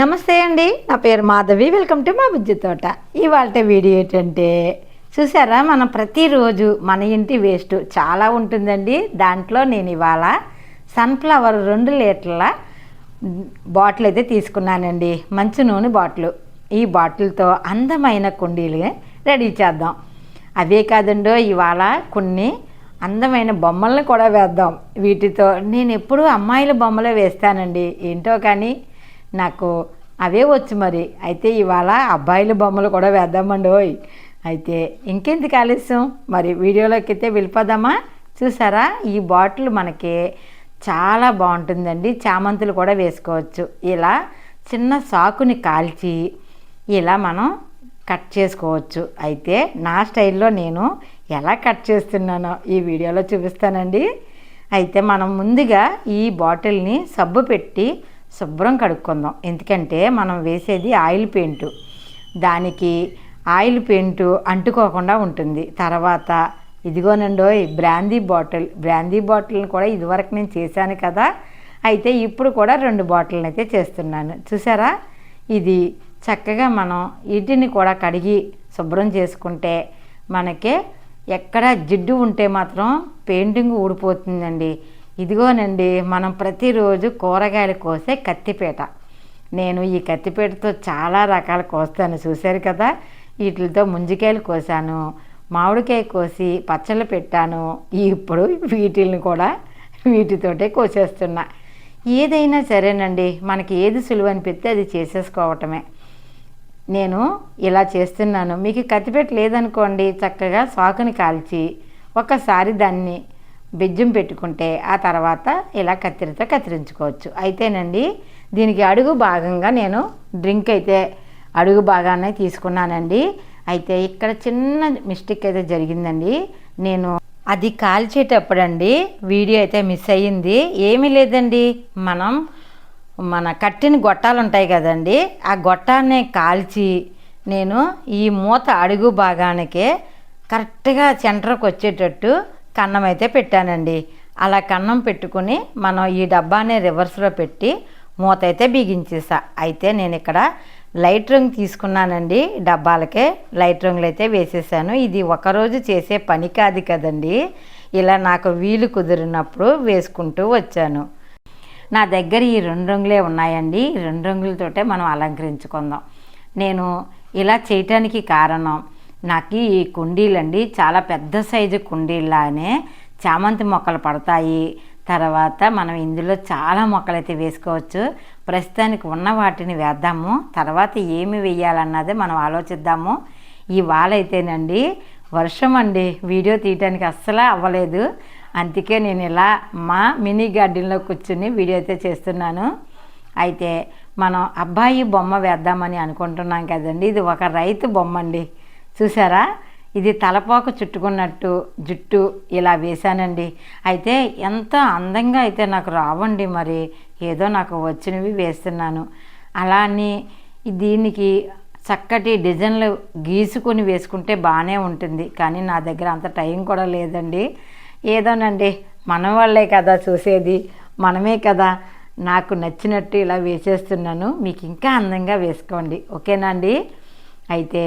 నమస్తే అండి. నా పేరు మాధవి. వెల్కమ్ టు మా బుజ్జి తోట. ఇవాళ వీడియో ఏంటంటే చూసారా మనం ప్రతిరోజు మన ఇంటి వేస్ట్ చాలా ఉంటుందండి. దాంట్లో నేను ఇవాళ సన్ఫ్లవర్ రెండు లీటర్ల బాటిల్ అయితే తీసుకున్నానండి. మంచి నూనె బాటిల్. ఈ బాటిల్తో అందమైన కుండీలు రెడీ చేద్దాం. అవే కాదండో ఇవాళ కొన్ని అందమైన బొమ్మలను కూడా వేద్దాం. వీటితో నేను ఎప్పుడూ అమ్మాయిల బొమ్మలే వేస్తానండి. ఏంటో కానీ నాకు అవే వచ్చు మరి. అయితే ఇవాళ అబ్బాయిల బొమ్మలు కూడా వేద్దామండి ఓయ్. అయితే ఇంకెందుకు ఆలస్యం? మరి వీడియోలోకి అయితే వెళ్ళిపోదామా? చూసారా? ఈ బాటిల్ మనకి చాలా బాగుంటుందండి. చామంతులు కూడా వేసుకోవచ్చు. ఇలా చిన్న సాకుని కాల్చి ఇలా మనం కట్ చేసుకోవచ్చు. అయితే నా స్టైల్లో నేను ఎలా కట్ చేస్తున్నానో ఈ వీడియోలో చూపిస్తానండి. అయితే మనం ముందుగా ఈ బాటిల్ని సబ్బు పెట్టి శుభ్రం కడుక్కుందాం. ఎందుకంటే మనం వేసేది ఆయిల్ పెయింటు. దానికి ఆయిల్ పెయింటు అంటుకోకుండా ఉంటుంది. తర్వాత ఇదిగోనండో బ్రాందీ బాటిల్. బ్రాందీ బాటిల్ని కూడా ఇదివరకు నేను చేశాను కదా. అయితే ఇప్పుడు కూడా రెండు బాటిల్ని అయితే చేస్తున్నాను. చూసారా? ఇది చక్కగా మనం వీటిని కూడా కడిగి శుభ్రం చేసుకుంటే మనకి ఎక్కడ జిడ్డు ఉంటే మాత్రం పెయింటింగ్ ఊడిపోతుందండి. ఇదిగోనండి మనం ప్రతిరోజు కూరగాయలు కోసే కత్తిపీట. నేను ఈ కత్తిపీటతో చాలా రకాలు కోస్తాను చూశారు కదా? వీటితో ముంజికాయలు కోసాను మామిడికాయ కోసి పచ్చళ్ళు పెట్టాను. ఇప్పుడు వీటిల్ని కూడా వీటితోటే కోసేస్తున్నా. ఏదైనా సరేనండి మనకి ఏది సులువు అనిపిస్తే అది చేసేసుకోవటమే. నేను ఇలా చేస్తున్నాను. మీకు కత్తిపెట్ట లేదనుకోండి చక్కగా సాకుని కాల్చి ఒకసారి దాన్ని బెజ్జం పెట్టుకుంటే ఆ తర్వాత ఇలా కత్తిరితో కత్తిరించుకోవచ్చు. అయితేనండి దీనికి అడుగు భాగంగా నేను డ్రింక్ అయితే అడుగు భాగాన్ని తీసుకున్నానండి. అయితే ఇక్కడ చిన్న మిస్టేక్ అయితే జరిగిందండి. నేను అది కాల్చేటప్పుడు అండి వీడియో అయితే మిస్ అయ్యింది. ఏమీ లేదండి మనం మన కట్టిన గొట్టాలు ఉంటాయి కదండి ఆ గొట్టాన్ని కాల్చి నేను ఈ మూత అడుగు భాగానికే కరెక్ట్గా సెంటర్కి వచ్చేటట్టు కన్నం అయితే పెట్టానండి. అలా కన్నం పెట్టుకుని మనం ఈ డబ్బాని రివర్స్లో పెట్టి మూత అయితే బిగించేసా. అయితే నేను ఇక్కడ లైట్ రంగు తీసుకున్నానండి డబ్బాలకే. లైట్ రంగులు అయితే వేసేసాను. ఇది ఒకరోజు చేసే పని కాదు కదండి. ఇలా నాకు వీలు కుదిరినప్పుడు వేసుకుంటూ వచ్చాను. నా దగ్గర ఈ రెండు రంగులే ఉన్నాయండి. ఈ రెండు రంగులతోటే మనం అలంకరించుకుందాం. నేను ఇలా చేయటానికి కారణం నాకు ఈ కుండీలండి చాలా పెద్ద సైజు కుండీలానే చామంతి మొక్కలు పడతాయి. తర్వాత మనం ఇందులో చాలా మొక్కలు అయితే వేసుకోవచ్చు. ప్రస్తుతానికి ఉన్న వాటిని వేద్దాము. తర్వాత ఏమి వేయాలన్నది మనం ఆలోచిద్దాము. ఈ వాలైతేనండి వర్షం అండి. వీడియో తీయటానికి అస్సలు అవ్వలేదు. అందుకే నేను ఇలా మా మినీ గార్డెన్లో కూర్చుని వీడియో అయితే చేస్తున్నాను. అయితే మనం అబ్బాయి బొమ్మ వేద్దామని అనుకుంటున్నాం కదండి. ఇది ఒక రైతు బొమ్మ అండి చూసారా? ఇది తలపోక చుట్టుకున్నట్టు జుట్టు ఇలా వేశానండి. అయితే ఎంత అందంగా అయితే నాకు రావండి మరి. ఏదో నాకు వచ్చినవి వేస్తున్నాను. అలా అని దీనికి చక్కటి డిజైన్లు గీసుకొని వేసుకుంటే బాగానే ఉంటుంది. కానీ నా దగ్గర అంత టైం కూడా లేదండి. ఏదోనండి మన వాళ్ళే కదా చూసేది. మనమే కదా నాకు నచ్చినట్టు ఇలా వేసేస్తున్నాను. మీకు ఇంకా అందంగా వేసుకోండి. ఓకేనా అండి? అయితే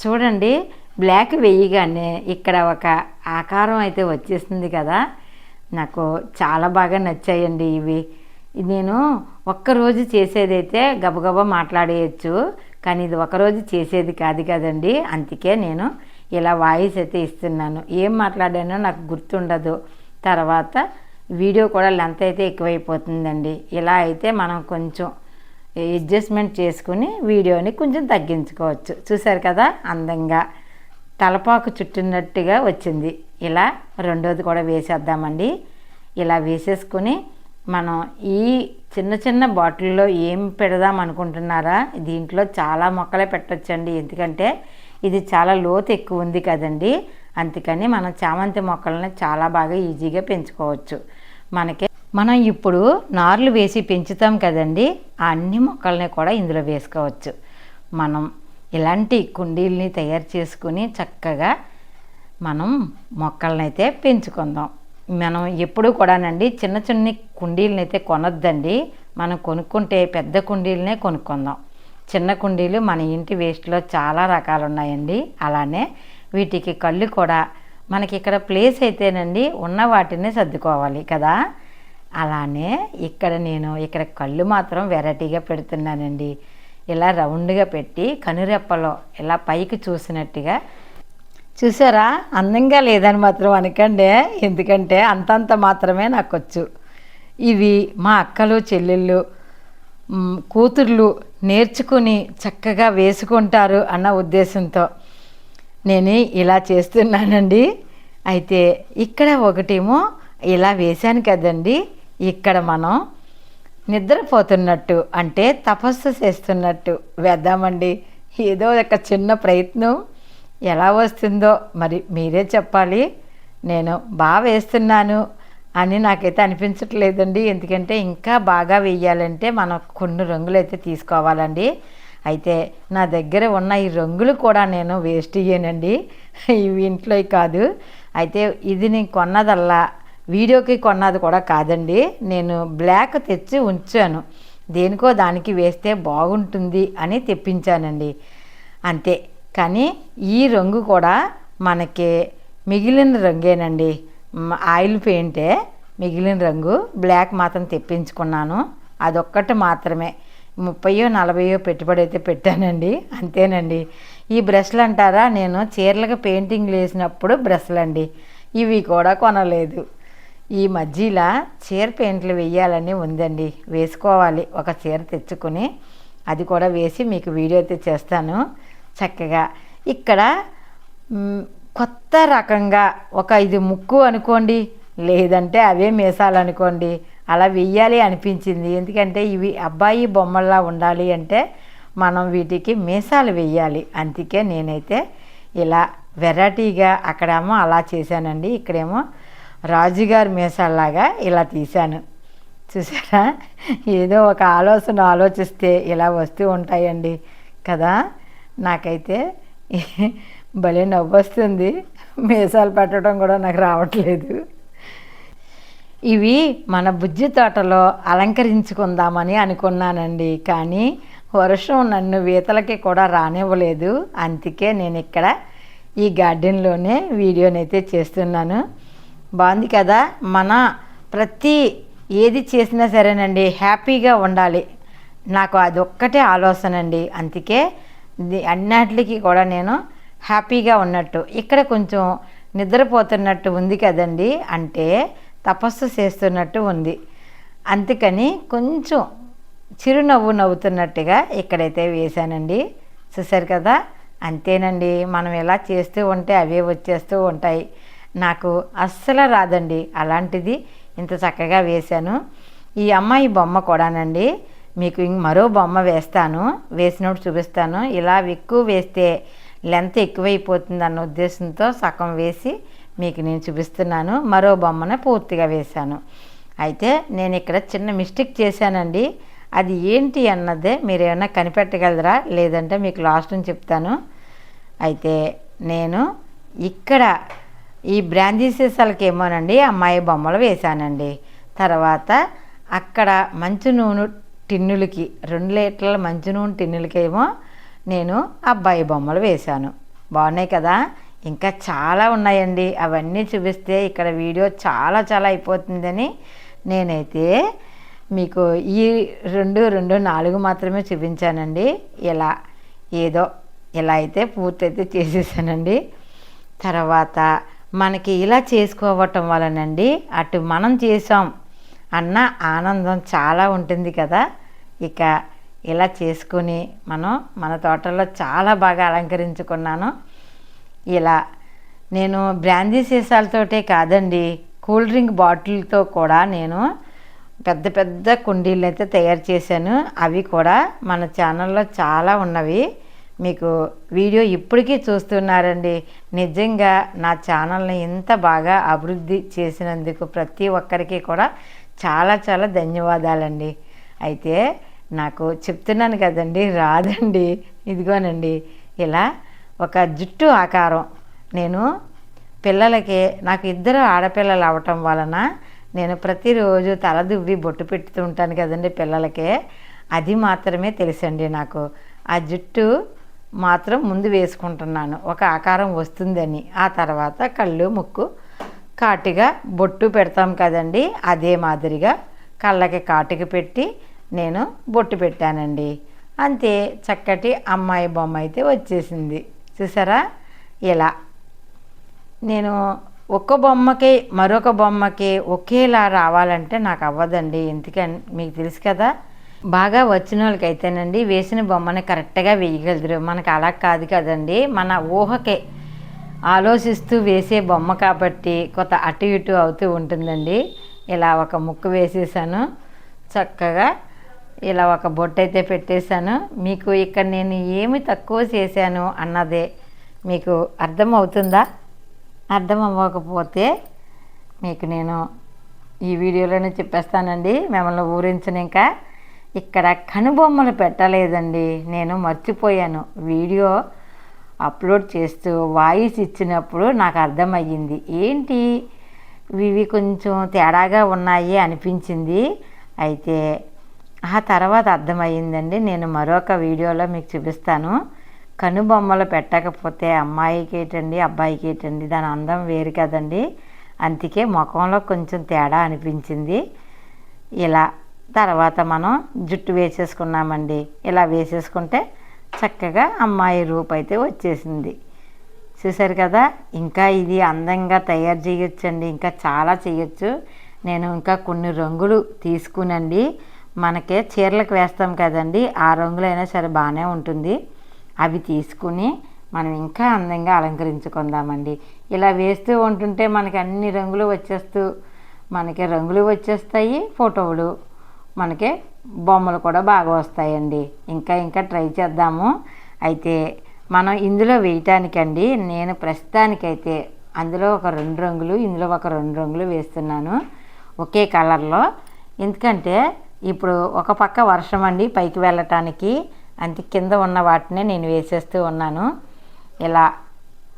చూడండి బ్లాక్ వేయగానే ఇక్కడ ఒక ఆకారం అయితే వచ్చేస్తుంది కదా. నాకు చాలా బాగా నచ్చాయండి ఇవి. నేను ఒక్కరోజు చేసేదైతే గబగబా మాట్లాడేయచ్చు కానీ ఇది ఒకరోజు చేసేది కాదు కదండి. అందుకే నేను ఇలా వాయిస్ అయితే ఇస్తున్నాను. ఏం మాట్లాడానో నాకు గుర్తుండదు. తర్వాత వీడియో కూడా లెంత్ అయితే ఎక్కువైపోతుందండి. ఇలా అయితే మనం కొంచెం అడ్జస్ట్మెంట్ చేసుకుని వీడియోని కొంచెం తగ్గించుకోవచ్చు. చూసారు కదా? అందంగా. తలపాకు చుట్టినట్టుగా వచ్చింది. ఇలా రెండోది కూడా వేసేద్దామండి. ఇలా వేసేసుకుని మనం ఈ చిన్న చిన్న బాటిల్లో ఏం పెడదాం అనుకుంటున్నారా? దీంట్లో చాలా మొక్కలే పెట్టొచ్చండి. ఎందుకంటే ఇది చాలా లోతు ఎక్కువ ఉంది కదండి. అందుకని మనం చామంతి మొక్కలను చాలా బాగా ఈజీగా పెంచుకోవచ్చు. మనకి మనం ఇప్పుడు నార్లు వేసి పెంచుతాం కదండి ఆ అన్ని మొక్కల్ని కూడా ఇందులో వేసుకోవచ్చు. మనం ఇలాంటి కుండీల్ని తయారు చేసుకుని చక్కగా మనం మొక్కలను అయితే పెంచుకుందాం. మనం ఎప్పుడు కూడానండి చిన్న చిన్న కుండీలను అయితే కొనొద్దండి. మనం కొనుక్కుంటే పెద్ద కుండీలనే కొనుక్కుందాం. చిన్న కుండీలు మన ఇంటి వేస్ట్లో చాలా రకాలు ఉన్నాయండి అలానే వీటికి కళ్ళు కూడా మనకి ఇక్కడ ప్లేస్ అయితేనండి ఉన్న వాటిని సర్దుకోవాలి కదా. అలానే ఇక్కడ నేను ఇక్కడ కళ్ళు మాత్రం వెరైటీగా పెడుతున్నానండి. ఇలా రౌండ్గా పెట్టి కనురెప్పలో ఇలా పైకి చూసినట్టుగా. చూసారా? అందంగా లేదని మాత్రం అనకండి ఎందుకంటే అంతంత మాత్రమే నాకు వచ్చు ఇవి మా అక్కలు చెల్లెళ్ళు కూతుర్లు నేర్చుకుని చక్కగా వేసుకుంటారు అన్న ఉద్దేశంతో నేను ఇలా చేస్తున్నానండి. అయితే ఇక్కడ ఒకటేమో ఇలా వేశాను కదండి. ఇక్కడ మనం నిద్రపోతున్నట్టు అంటే తపస్సు చేస్తున్నట్టు వేద్దామండి. ఏదో ఒక చిన్న ప్రయత్నం ఎలా వస్తుందో మరి మీరే చెప్పాలి. నేను బాగా వేస్తున్నాను అని నాకైతే అనిపించట్లేదండి. ఎందుకంటే ఇంకా బాగా వేయాలంటే మనం కొన్ని రంగులు అయితే తీసుకోవాలండి. అయితే నా దగ్గర ఉన్న ఈ రంగులు కూడా నేను వేస్ట్ ఇయ్యానండి ఇవి ఇంట్లో కాదు. అయితే ఇది నేను కొన్నదల్లా వీడియోకి కొన్నది కూడా కాదండి. నేను బ్లాక్ తెచ్చి ఉంచాను. దేనికో దానికి వేస్తే బాగుంటుంది అని తెప్పించానండి. అంతే. కానీ ఈ రంగు కూడా మనకి మిగిలిన రంగేనండి. ఆయిల్ పెయింటే మిగిలిన రంగు బ్లాక్ మాత్రం తెప్పించుకున్నాను. అదొక్కటి మాత్రమే. ముప్పయో నలభయో పెట్టుబడి అయితే పెట్టానండి. అంతేనండి. ఈ బ్రష్లు అంటారా? నేను చీరలకు పెయింటింగ్లు వేసినప్పుడు బ్రష్లు అండి ఇవి కూడా కొనలేదు. ఈ మధ్యలో చీర పెయింట్లు వేయాలని ఉందండి. వేసుకోవాలి. ఒక చీర తెచ్చుకుని అది కూడా వేసి మీకు వీడియో అయితే చేస్తాను చక్కగా. ఇక్కడ కొత్త రకంగా ఒక ఇది ముక్కు అనుకోండి లేదంటే అవే మీసాలు అనుకోండి అలా వెయ్యాలి అనిపించింది. ఎందుకంటే ఇవి అబ్బాయి బొమ్మల్లా ఉండాలి అంటే మనం వీటికి మీసాలు వెయ్యాలి. అందుకే నేనైతే ఇలా వెరైటీగా అక్కడేమో అలా చేశానండి. ఇక్కడేమో రాజుగారి మీసాల్లాగా ఇలా తీశాను. చూసారా? ఏదో ఒక ఆలోచన ఆలోచిస్తే ఇలా వస్తూ ఉంటాయండి కదా? నాకైతే భలే నవ్వు వస్తుంది మీసాలు పెట్టడం కూడా నాకు రావట్లేదు. ఇవి మన బుజ్జి తోటలో అలంకరించుకుందామని అనుకున్నానండి కానీ వర్షం నన్ను వీతలకి కూడా రానివ్వలేదు. అందుకే నేను ఇక్కడ ఈ గార్డెన్లోనే వీడియోనైతే చేస్తున్నాను. బాగుంది కదా? మన ప్రతి ఏది చేసినా సరేనండి హ్యాపీగా ఉండాలి. నాకు అదొక్కటే ఆలోచన అండి అందుకే అన్నిటికీ కూడా నేను హ్యాపీగా ఉన్నట్టు. ఇక్కడ కొంచెం నిద్రపోతున్నట్టు ఉంది కదండి. అంటే తపస్సు చేస్తున్నట్టు ఉంది. అందుకని కొంచెం చిరునవ్వు నవ్వుతున్నట్టుగా ఇక్కడైతే వేశానండి. చూసారు కదా? అంతేనండి. మనం ఇలా చేస్తూ ఉంటే అవే వచ్చేస్తూ ఉంటాయి. నాకు అస్సలు రాదండి. అలాంటిది ఇంత చక్కగా వేశాను. ఈ అమ్మాయి బొమ్మ కూడానండి. మీకు మరో బొమ్మ వేస్తాను. వేసినప్పుడు చూపిస్తాను. ఇలా ఎక్కువ వేస్తే లెంత్ ఎక్కువైపోతుంది అన్న ఉద్దేశంతో సగం వేసి మీకు నేను చూపిస్తున్నాను. మరో బొమ్మను పూర్తిగా వేశాను. అయితే నేను ఇక్కడ చిన్న మిస్టేక్ చేశానండి. అది ఏంటి అన్నదే మీరు ఏమైనా కనిపెట్టగలరా? లేదంటే మీకు లాస్ట్ అని చెప్తాను. అయితే నేను ఇక్కడ ఈ బ్రాంజీ సీసాలకేమోనండి అమ్మాయి బొమ్మలు వేశానండి. తర్వాత అక్కడ మంచు నూనె టిన్నులకి రెండు లీటర్ల మంచు నూనె టిన్నులకేమో నేను అబ్బాయి బొమ్మలు వేశాను. బాగున్నాయి కదా? ఇంకా చాలా ఉన్నాయండి. అవన్నీ చూపిస్తే ఇక్కడ వీడియో చాలా చాలా అయిపోతుందని నేనైతే మీకు ఈ రెండు రెండు నాలుగు మాత్రమే చూపించానండి. ఇలా ఏదో ఇలా అయితే పూర్తయితే చేసేసానండి. తర్వాత మనకి ఇలా చేసుకోవటం వలనండి అటు మనం చేసాం అన్న ఆనందం చాలా ఉంటుంది కదా. ఇక ఇలా చేసుకుని మనం మన తోటలో చాలా బాగా అలంకరించుకున్నాను. ఇలా నేను బ్రాందీ సీసాలతోటే కాదండి కూల్ డ్రింక్ బాటిల్తో కూడా నేను పెద్ద పెద్ద కుండీలు అయితే తయారు చేశాను. అవి కూడా మన ఛానల్లో చాలా ఉన్నవి. మీకు వీడియో ఇప్పటికీ చూస్తున్నారండి. నిజంగా నా ఛానల్ని ఇంత బాగా అభివృద్ధి చేసినందుకు ప్రతి ఒక్కరికి కూడా చాలా చాలా ధన్యవాదాలండి. అయితే నాకు చెప్తున్నాను కదండి రాదండి. ఇదిగోనండి ఇలా ఒక జుట్టు ఆకారం. నేను పిల్లలకి నాకు ఇద్దరు ఆడపిల్లలు అవటం వలన నేను ప్రతిరోజు తల దువ్వి బొట్టు పెడుతూ ఉంటాను కదండి పిల్లలకే. అది మాత్రమే తెలుసండి నాకు. ఆ జుట్టు మాత్రం ముందు వేసుకుంటున్నాను. ఒక ఆకారం వస్తుందని. ఆ తర్వాత కళ్ళు ముక్కు కాటిగా బొట్టు పెడతాం కదండి. అదే మాదిరిగా కళ్ళకి కాటికి పెట్టి నేను బొట్టు పెట్టానండి. అంతే చక్కటి అమ్మాయి బొమ్మ అయితే వచ్చేసింది. చూసారా? ఇలా. నేను ఒక్క బొమ్మకి మరొక బొమ్మకి ఒకేలా రావాలంటే నాకు అవ్వదండి. ఎందుకని? మీకు తెలుసు కదా బాగా వచ్చిన వాళ్ళకైతేనండి వేసిన బొమ్మని కరెక్ట్గా వేయగలరు. మనకు అలా కాదు కదండి. మన ఊహకే ఆలోచిస్తూ వేసే బొమ్మ కాబట్టి కొత్త అటు ఇటు అవుతూ ఉంటుందండి. ఇలా ఒక ముక్కు వేసేసాను. చక్కగా ఇలా ఒక బొట్టు అయితే పెట్టేశాను. మీకు ఇక్కడ నేను ఏమి తక్కువ చేశాను అన్నదే మీకు అర్థమవుతుందా? అర్థం అవ్వకపోతే మీకు నేను ఈ వీడియోలోనే చెప్పేస్తానండి. మిమ్మల్ని ఊరించను ఇంకా ఇక్కడ కనుబొమ్మలు పెట్టలేదండి. నేను మర్చిపోయాను. వీడియో అప్లోడ్ చేస్తూ వాయిస్ ఇచ్చినప్పుడు నాకు అర్థమయ్యింది. ఏంటి? ఇవి కొంచెం తేడాగా ఉన్నాయి అనిపించింది. అయితే ఆ తర్వాత అర్థమయ్యిందండి. నేను మరొక వీడియోలో మీకు చూపిస్తాను. కనుబొమ్మలు పెట్టకపోతే అమ్మాయికి ఏంటండి అబ్బాయికి ఏంటండి దాని అందం వేరు కదండి. అందుకే ముఖంలో కొంచెం తేడా అనిపించింది. ఇలా తర్వాత మనం జుట్టు వేసేసుకున్నామండి. ఇలా వేసేసుకుంటే చక్కగా అమ్మాయి రూపు అయితే వచ్చేసింది. చూసారు కదా ఇంకా ఇది అందంగా తయారు చేయొచ్చండి. ఇంకా చాలా చేయొచ్చు. నేను ఇంకా కొన్ని రంగులు తీసుకునండి. మనకే చీరలకు వేస్తాం కదండి. ఆ రంగులైనా సరే బాగానే ఉంటుంది. అవి తీసుకుని మనం ఇంకా అందంగా అలంకరించుకుందామండి. ఇలా వేస్తూ ఉంటుంటే మనకి అన్ని రంగులు వచ్చేస్తూ మనకి రంగులు వచ్చేస్తాయి ఫోటోలు మనకి బొమ్మలు కూడా బాగా వస్తాయండి. ఇంకా ఇంకా ట్రై చేద్దాము. అయితే మనం ఇందులో వేయటానికండి నేను ప్రస్తుతానికైతే అందులో ఒక రెండు రంగులు ఇందులో ఒక రెండు రంగులు వేస్తున్నాను ఒకే కలర్లో. ఎందుకంటే ఇప్పుడు ఒక పక్క వర్షం అండి పైకి వెళ్ళటానికి. అంతే కింద ఉన్న వాటినే నేను వేసేస్తూ ఉన్నాను. ఇలా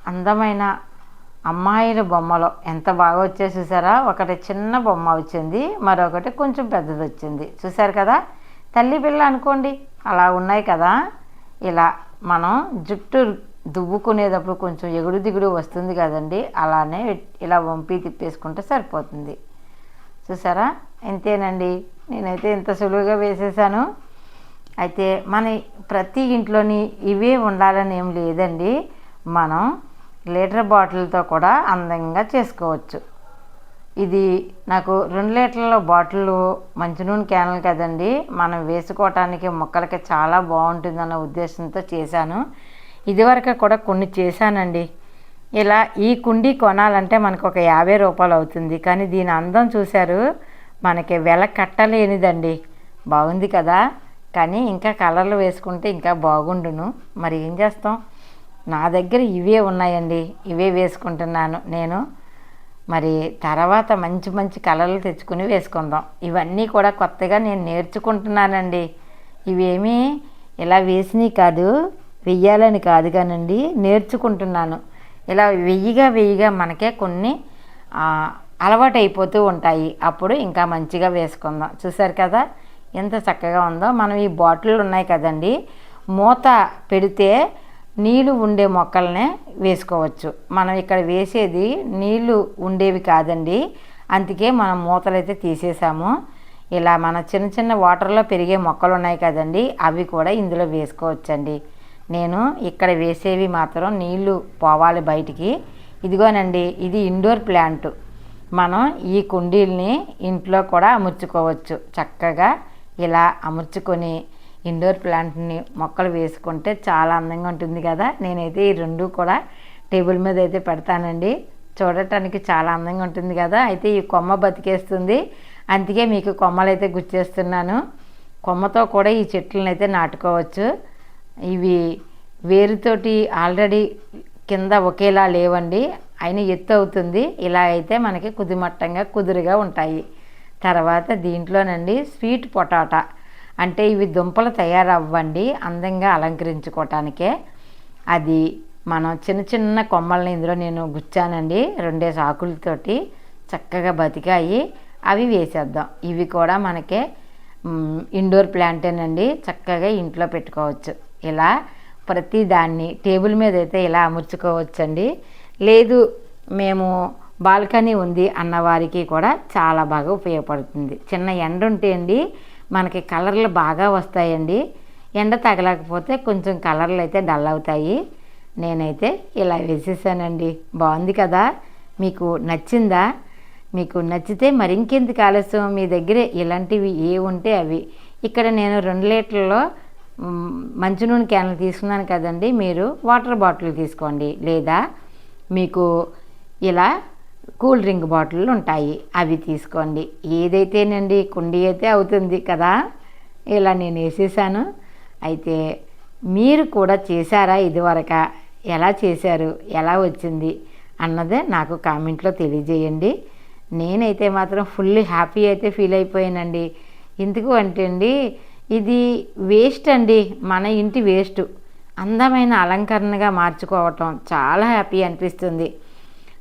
అందమైన అమ్మాయిల బొమ్మలు. ఎంత బాగా వచ్చే చూసారా ఒకటి చిన్న బొమ్మ వచ్చింది మరొకటి కొంచెం పెద్దది వచ్చింది. చూసారు కదా? తల్లి పిల్ల అనుకోండి అలా ఉన్నాయి కదా? ఇలా మనం జుట్టు దువ్వుకునేటప్పుడు కొంచెం ఎగుడు దిగుడు వస్తుంది కదండి అలానే ఇలా వంపి తిప్పేసుకుంటే సరిపోతుంది. చూసారా ఇంతేనండి. నేనైతే ఇంత సులువుగా వేసేసాను. అయితే మన ప్రతి ఇంట్లోని ఇవే ఉండాలని ఏం లేదండి. మనం లీటర్ బాటిల్తో కూడా అందంగా చేసుకోవచ్చు. ఇది నాకు రెండు లీటర్ల బాటిల్ మంచి నూనె క్యాన్లు కదండి. మనం వేసుకోవటానికి మొక్కలకి చాలా బాగుంటుందన్న ఉద్దేశంతో చేశాను. ఇదివరకు కూడా కొన్ని చేశానండి. ఇలా ఈ కుండీ కొనాలంటే మనకు ఒక యాభై రూపాయలు అవుతుంది. కానీ దీని అందం చూశారు మనకి వెల కట్టలేనిదండి. బాగుంది కదా? కానీ ఇంకా కలర్లు వేసుకుంటే ఇంకా బాగుండును. మరి ఏం చేస్తాం? నా దగ్గర ఇవే ఉన్నాయండి ఇవే వేసుకుంటున్నాను. నేను మరి తర్వాత మంచి మంచి కలర్లు తెచ్చుకుని వేసుకుందాం. ఇవన్నీ కూడా కొత్తగా నేను నేర్చుకుంటున్నానండి. ఇవేమీ ఇలా వేసినవి కాదు వెయ్యాలని కాదు కానండి నేర్చుకుంటున్నాను. ఇలా వెయ్యిగా వెయ్యిగా మనకే కొన్ని అలవాటు అయిపోతూ ఉంటాయి. అప్పుడు ఇంకా మంచిగా వేసుకుందాం. చూసారు కదా ఎంత చక్కగా ఉందో. మనం ఈ బాటిల్ ఉన్నాయి కదండి మూత పెడితే నీళ్ళు ఉండే మొక్కలనే వేసుకోవచ్చు. మనం ఇక్కడ వేసేది నీళ్ళు ఉండేవి కాదండి. అందుకే మనం మూతలు అయితే తీసేసాము. ఇలా మన చిన్న చిన్న వాటర్లో పెరిగే మొక్కలు ఉన్నాయి కదండి అవి కూడా ఇందులో వేసుకోవచ్చండి. నేను ఇక్కడ వేసేవి మాత్రం నీళ్ళు పోవాలి బయటికి. ఇదిగోనండి ఇది ఇండోర్ ప్లాంట్. మనం ఈ కుండీల్ని ఇంట్లో కూడా అమర్చుకోవచ్చు. చక్కగా ఇలా అమర్చుకొని ఇండోర్ ప్లాంట్ని మొక్కలు వేసుకుంటే చాలా అందంగా ఉంటుంది కదా. నేనైతే ఈ రెండు కూడా టేబుల్ మీద అయితే పెడతానండి. చూడటానికి చాలా అందంగా ఉంటుంది కదా. అయితే ఈ కొమ్మ బతికేస్తుంది. అందుకే మీకు కొమ్మలు అయితే గుచ్చేస్తున్నాను. కొమ్మతో కూడా ఈ చెట్లను అయితే నాటుకోవచ్చు. ఇవి వేరుతోటి ఆల్రెడీ కింద ఒకేలా లేవండి. అయిన ఎత్తు అవుతుంది. ఇలా అయితే మనకి కుదిమట్టంగా కుదురుగా ఉంటాయి. తర్వాత దీంట్లోనండి స్వీట్ పొటాటా. అంటే ఇవి దుంపలు తయారవ్వండి అందంగా అలంకరించుకోవటానికే అది మనం చిన్న చిన్న కొమ్మల్ని ఇందులో నేను గుచ్చానండి రెండేసి ఆకులతోటి చక్కగా బతికాయి. అవి వేసేద్దాం. ఇవి కూడా మనకే ఇండోర్ ప్లాంటేనండి. చక్కగా ఇంట్లో పెట్టుకోవచ్చు. ఇలా ప్రతి దాన్ని టేబుల్ మీద అయితే ఇలా అమర్చుకోవచ్చండి. లేదు మేము బాల్కనీ ఉంది అన్న వారికి కూడా చాలా బాగా ఉపయోగపడుతుంది. చిన్న ఎండ ఉంటే అండి మనకి కలర్లు బాగా వస్తాయండి. ఎండ తగలకపోతే కొంచెం కలర్లు అయితే డల్ అవుతాయి. నేనైతే ఇలా వేసేసానండి. బాగుంది కదా? మీకు నచ్చిందా? మీకు నచ్చితే మరి ఇంకెందుకు ఆలస్యం? మీ దగ్గర ఇలాంటివి ఏ ఉంటే అవి. ఇక్కడ నేను రెండు లీటర్లో మంచి నూనె క్యాన్లు తీసుకున్నాను కదండి. మీరు వాటర్ బాటిల్ తీసుకోండి. లేదా మీకు ఇలా కూల్ డ్రింక్ బాటిల్లు ఉంటాయి. అవి తీసుకోండి. ఏదైతేనండి కుండీ అయితే అవుతుంది కదా? ఇలా నేను వేసేసాను. అయితే మీరు కూడా చేశారా ఇదివరక? ఎలా చేశారు? ఎలా వచ్చింది? అన్నదే నాకు కామెంట్లో తెలియజేయండి. నేనైతే మాత్రం ఫుల్ హ్యాపీ అయితే ఫీల్ అయిపోయానండి. ఎందుకు అంటే అండి ఇది వేస్ట్ అండి. మన ఇంటి వేస్ట్. అందమైన అలంకరణగా మార్చుకోవటం చాలా హ్యాపీ అనిపిస్తుంది.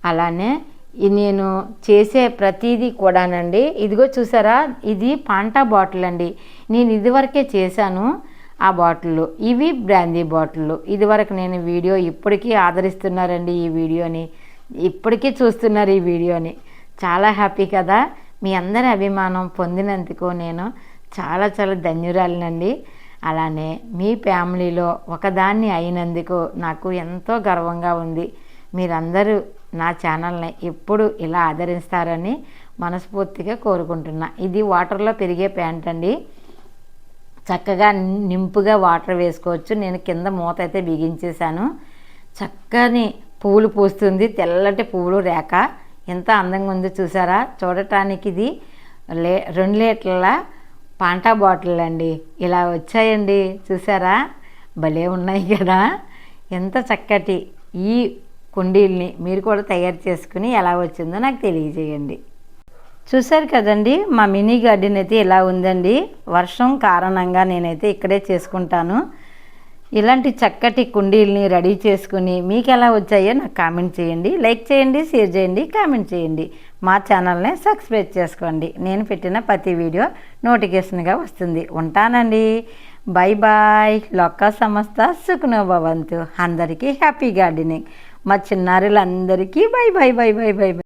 అలానే నేను చేసే ప్రతిదీ కూడానండి. ఇదిగో చూసారా? ఇది పాంటా బాటిల్ అండి. నేను ఇదివరకే చేశాను ఆ బాటిల్లు. ఇవి బ్రాందీ బాటిల్లు. ఇదివరకు నేను వీడియో ఇప్పటికీ ఆదరిస్తున్నారండి ఈ వీడియోని. ఇప్పటికీ చూస్తున్నారు ఈ వీడియోని. చాలా హ్యాపీ కదా? మీ అందరి అభిమానం పొందినందుకు నేను చాలా చాలా ధన్యురాలినండి. అలానే మీ ఫ్యామిలీలో ఒకదాన్ని అయినందుకు నాకు ఎంతో గర్వంగా ఉంది. మీరందరూ నా ఛానల్ని ఎప్పుడు ఇలా ఆదరిస్తారని మనస్ఫూర్తిగా కోరుకుంటున్నా. ఇది వాటర్లో పెరిగే ప్యాంట్ అండి. చక్కగా నింపుగా వాటర్ వేసుకోవచ్చు. నేను కింద మూత అయితే బిగించేశాను. చక్కని పువ్వులు పూస్తుంది. తెల్లటి పువ్వులు రేఖ. ఎంత అందంగా ఉందో చూసారా? చూడటానికి ఇది లే రెండు లీటర్ల పాంటా బాటిల్ అండి. ఇలా వచ్చాయండి. చూసారా? భలే ఉన్నాయి కదా. ఎంత చక్కటి ఈ కుండీల్ని మీరు కూడా తయారు చేసుకుని ఎలా వచ్చిందో నాకు తెలియజేయండి. చూశారు కదండి మా మినీ గార్డెన్ అయితే ఇలా ఉందండి. వర్షం కారణంగా నేనైతే ఇక్కడే చేసుకుంటాను. ఇలాంటి చక్కటి కుండీల్ని రెడీ చేసుకుని మీకు ఎలా వచ్చాయో నాకు కామెంట్ చేయండి. లైక్ చేయండి షేర్ చేయండి కామెంట్ చేయండి. మా ఛానల్ని సబ్స్క్రైబ్ చేసుకోండి. నేను పెట్టిన ప్రతి వీడియో నోటిఫికేషన్గా వస్తుంది. ఉంటానండి. బై బాయ్ లొక్క సంస్థ సుఖనోభవంతు. అందరికీ హ్యాపీ గార్డెనింగ్. మా చిన్నారులందరికీ bye bye bye bye bye. Bye